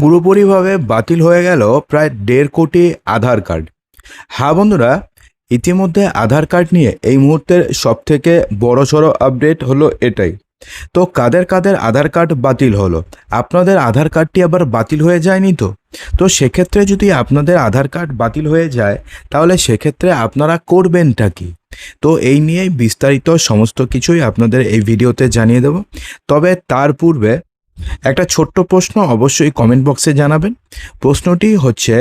পুরোপুরিভাবে বাতিল হয়ে গেল প্রায় দেড় কোটি আধার কার্ড। হ্যাঁ বন্ধুরা, ইতিমধ্যে আধার কার্ড নিয়ে এই মুহূর্তের সবথেকে বড় সড়ো আপডেট হলো এটাই। তো কাদের কাদের আধার কার্ড বাতিল হলো? আপনাদের আধার কার্ডটি আবার বাতিল হয়ে যায়নি তো? তো সেক্ষেত্রে যদি আপনাদের আধার কার্ড বাতিল হয়ে যায়, তাহলে সেক্ষেত্রে আপনারা করবেনটা কি? তো এই নিয়েই বিস্তারিত সমস্ত কিছুই আপনাদের এই ভিডিওতে জানিয়ে দেব। তবে তার পূর্বে একটা ছোট্ট প্রশ্ন অবশ্যই কমেন্ট বক্সে জানাবেন। প্রশ্নটি হচ্ছে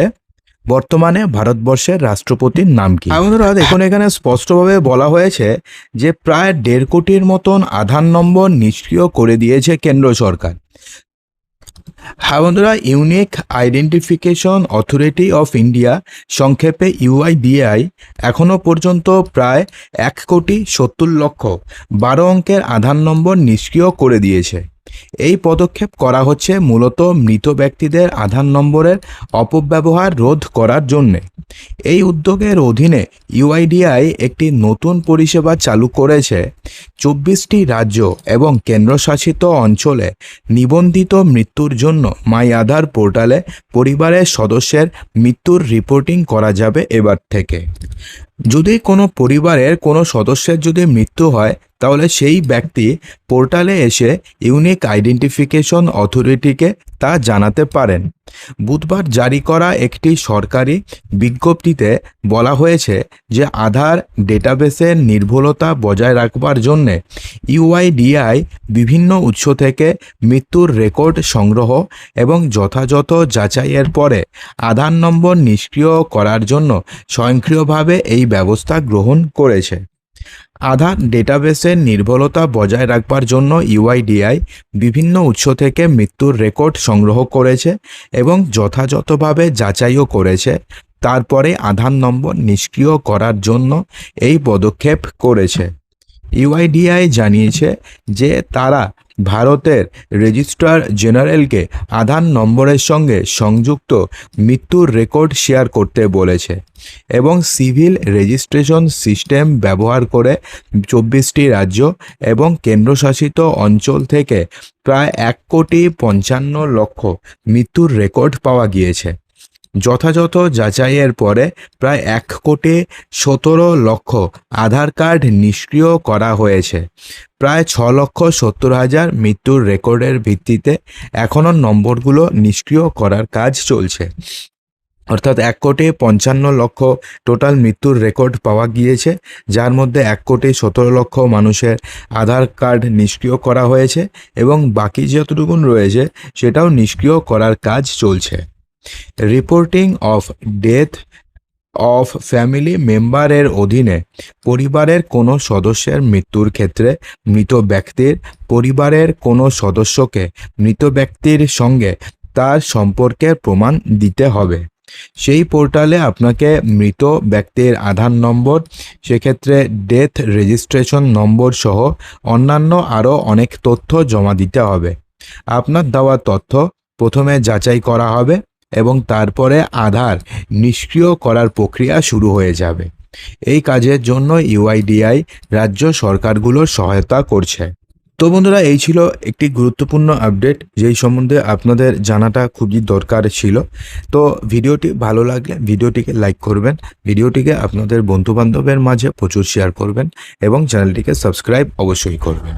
বর্তমানে ভারতবর্ষের রাষ্ট্রপতির নাম কি? হ্যাঁ বন্ধুরা দেখুন এখানে স্পষ্টভাবে বলা হয়েছে যে প্রায় দেড় কোটির মতন আধার নম্বর নিষ্ক্রিয় করে দিয়েছে কেন্দ্র সরকার। হ্যাঁ বন্ধুরা unique identification authority of India সংক্ষেপে ইউআইডিআই এখনও পর্যন্ত প্রায় এক কোটি সত্তর লক্ষ বারো অঙ্কের আধার নম্বর নিষ্ক্রিয় করে দিয়েছে। এই পদক্ষেপ করা হচ্ছে মূলত মৃত ব্যক্তিদের আধার নম্বরের অপব্যবহার রোধ করার জন্যে। এই উদ্যোগের অধীনে ইউআইডিআই একটি নতুন পরিষেবা চালু করেছে। চব্বিশটি রাজ্য এবং কেন্দ্রশাসিত অঞ্চলে নিবন্ধিত মৃত্যুর জন্য মাই আধার পোর্টালে পরিবারের সদস্যের মৃত্যুর রিপোর্টিং করা যাবে এবার থেকে। যদি কোনো পরিবারের কোনো সদস্যের যদি মৃত্যু হয়, তাহলে সেই ব্যক্তি পোর্টালে এসে ইউনিক আইডেন্টিফিকেশন অথরিটিকে তা জানাতে পারেন। বুধবার জারি করা একটি সরকারি বিজ্ঞপ্তিতে বলা হয়েছে যে আধার ডেটাবেসের নির্ভুলতা বজায় রাখবার জন্যে ইউআইডিআই বিভিন্ন উৎস থেকে মৃত্যুর রেকর্ড সংগ্রহ এবং যথাযথ যাচাইয়ের পরে আধার নম্বর নিষ্ক্রিয় করার জন্য স্বয়ংক্রিয়ভাবে এই ব্যবস্থা গ্রহণ করেছে। আধার ডেটাবেসের নির্ভরতা বজায় রাখবার জন্য ইউআইডিআই বিভিন্ন উৎস থেকে মৃত্যুর রেকর্ড সংগ্রহ করেছে এবং যথাযথভাবে যাচাইও করেছে। তারপরে আধার নম্বর নিষ্ক্রিয় করার জন্য এই পদক্ষেপ করেছে। ইউআইডিআই জানিয়েছে যে তারা ভারতের রেজিস্ট্রার জেনারেলকে আধার নম্বরের সঙ্গে সংযুক্ত মৃত্যুর রেকর্ড শেয়ার করতে বলেছে এবং সিভিল রেজিস্ট্রেশন সিস্টেম ব্যবহার করে চব্বিশটি রাজ্য এবং কেন্দ্রশাসিত অঞ্চল থেকে প্রায় এক কোটি পঞ্চান্ন লক্ষ মৃত্যুর রেকর্ড পাওয়া গিয়েছে। যথাযথ যাচাইয়ের পরে প্রায় এক কোটি সতেরো লক্ষ আধার কার্ড নিষ্ক্রিয় করা হয়েছে। প্রায় ছ লক্ষ সত্তর হাজার মৃত্যুর রেকর্ডের ভিত্তিতে এখনও নম্বরগুলো নিষ্ক্রিয় করার কাজ চলছে। অর্থাৎ এক কোটি পঞ্চান্ন লক্ষ টোটাল মৃত্যুর রেকর্ড পাওয়া গিয়েছে, যার মধ্যে এক কোটি সতেরো লক্ষ মানুষের আধার কার্ড নিষ্ক্রিয় করা হয়েছে এবং বাকি যতটুকুন রয়েছে সেটাও নিষ্ক্রিয় করার কাজ চলছে। Reporting of death of family মেম্বারের অধীনে পরিবারের কোনো সদস্যের মৃত্যুর ক্ষেত্রে মৃত ব্যক্তির পরিবারের কোনো সদস্যকে মৃত ব্যক্তির সঙ্গে তার সম্পর্কের প্রমাণ দিতে হবে। সেই পোর্টালে আপনাকে মৃত ব্যক্তির আধার নম্বর, সেক্ষেত্রে ডেথ রেজিস্ট্রেশন নম্বর সহ অন্যান্য আরও অনেক তথ্য জমা দিতে হবে। আপনার দেওয়া তথ্য প্রথমে যাচাই করা হবে। এবং তারপরে আধার নিষ্ক্রিয় করার প্রক্রিয়া শুরু হয়ে যাবে। এই কাজের জন্য ইউআইডিআই রাজ্য সরকারগুলোর সহায়তা করছে। তো বন্ধুরা, এই ছিল একটি গুরুত্বপূর্ণ আপডেট, যেই সম্বন্ধে আপনাদের জানাটা খুবই দরকার ছিল। তো ভিডিওটি ভালো লাগলে ভিডিওটিকে লাইক করবেন, ভিডিওটিকে আপনাদের বন্ধুবান্ধবের মাঝে প্রচুর শেয়ার করবেন এবং চ্যানেলটিকে সাবস্ক্রাইব অবশ্যই করবেন।